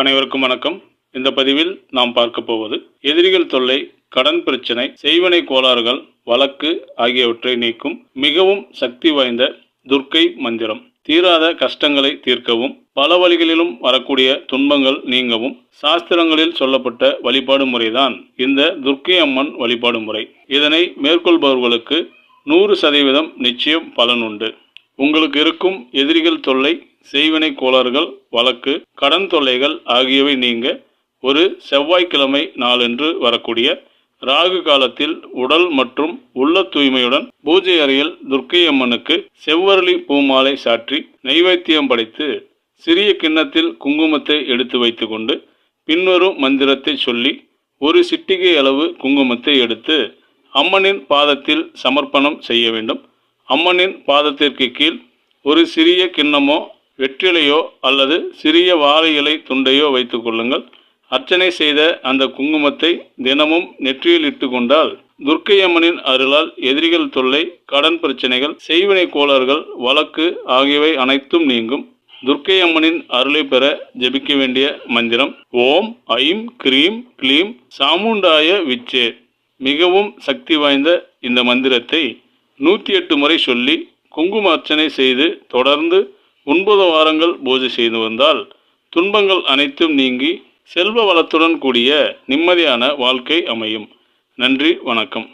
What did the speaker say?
அனைவருக்கும் வணக்கம். இந்த பதிவில் நாம் பார்க்க போவது எதிரிகள் தொல்லை கடன் பிரச்சனை செய்வனை கோளாறுகள் வழக்கு ஆகியவற்றை நீக்கும் மிகவும் சக்தி வாய்ந்த துர்க்கை மந்திரம். தீராத கஷ்டங்களை தீர்க்கவும் பல வழிகளிலும் வரக்கூடிய துன்பங்கள் நீங்கவும் சாஸ்திரங்களில் சொல்லப்பட்ட வழிபாடு முறைதான் இந்த துர்க்கை அம்மன் வழிபாடு முறை. இதனை மேற்கொள்பவர்களுக்கு நூறு சதவீதம் நிச்சயம் பலன் உண்டு. உங்களுக்கு இருக்கும் எதிரிகள் தொல்லை செய்வினை கோளாறுகள் வழக்கு கடன் தொல்லைகள் ஆகியவை நீங்க ஒரு செவ்வாய்க்கிழமை நாளன்று வரக்கூடிய ராகு காலத்தில் உடல் மற்றும் உள்ள தூய்மையுடன் பூஜை அறையில் துர்க்கையம்மனுக்கு செவ்வரளி பூமாலை சாற்றி நைவேத்தியம் படைத்து சிறிய கிண்ணத்தில் குங்குமத்தை எடுத்து வைத்துக்கொண்டு பின்வரும் மந்திரத்தை சொல்லி ஒரு சிட்டிகை அளவு குங்குமத்தை எடுத்து அம்மனின் பாதத்தில் சமர்ப்பணம் செய்ய வேண்டும். அம்மனின் பாதத்திற்கு கீழ் ஒரு சிறிய கிண்ணமோ வெற்றிலையோ அல்லது சிறிய வாழை இலை துண்டையோ வைத்துக் கொள்ளுங்கள். அர்ச்சனை செய்த அந்த குங்குமத்தை தினமும் நெற்றியில் இட்டு கொண்டால் துர்க்கை அம்மனின் அருளால் எதிரிகள் தொல்லை கடன் பிரச்சனைகள் செய்வினை கோளாறுகள் வழக்கு ஆகியவை அனைத்தும் நீங்கும். துர்க்கையம்மனின் அருளை பெற ஜெபிக்க வேண்டிய மந்திரம் ஓம் ஐம் கிரீம் க்ளீம் சாமுண்டாய விச்சே. மிகவும் சக்தி வாய்ந்த இந்த மந்திரத்தை நூற்றி எட்டு முறை சொல்லி குங்கும அர்ச்சனை செய்து தொடர்ந்து ஒன்பது வாரங்கள் பூஜை செய்து வந்தால் துன்பங்கள் அனைத்தும் நீங்கி செல்வ வளத்துடன் கூடிய நிம்மதியான வாழ்க்கை அமையும். நன்றி வணக்கம்.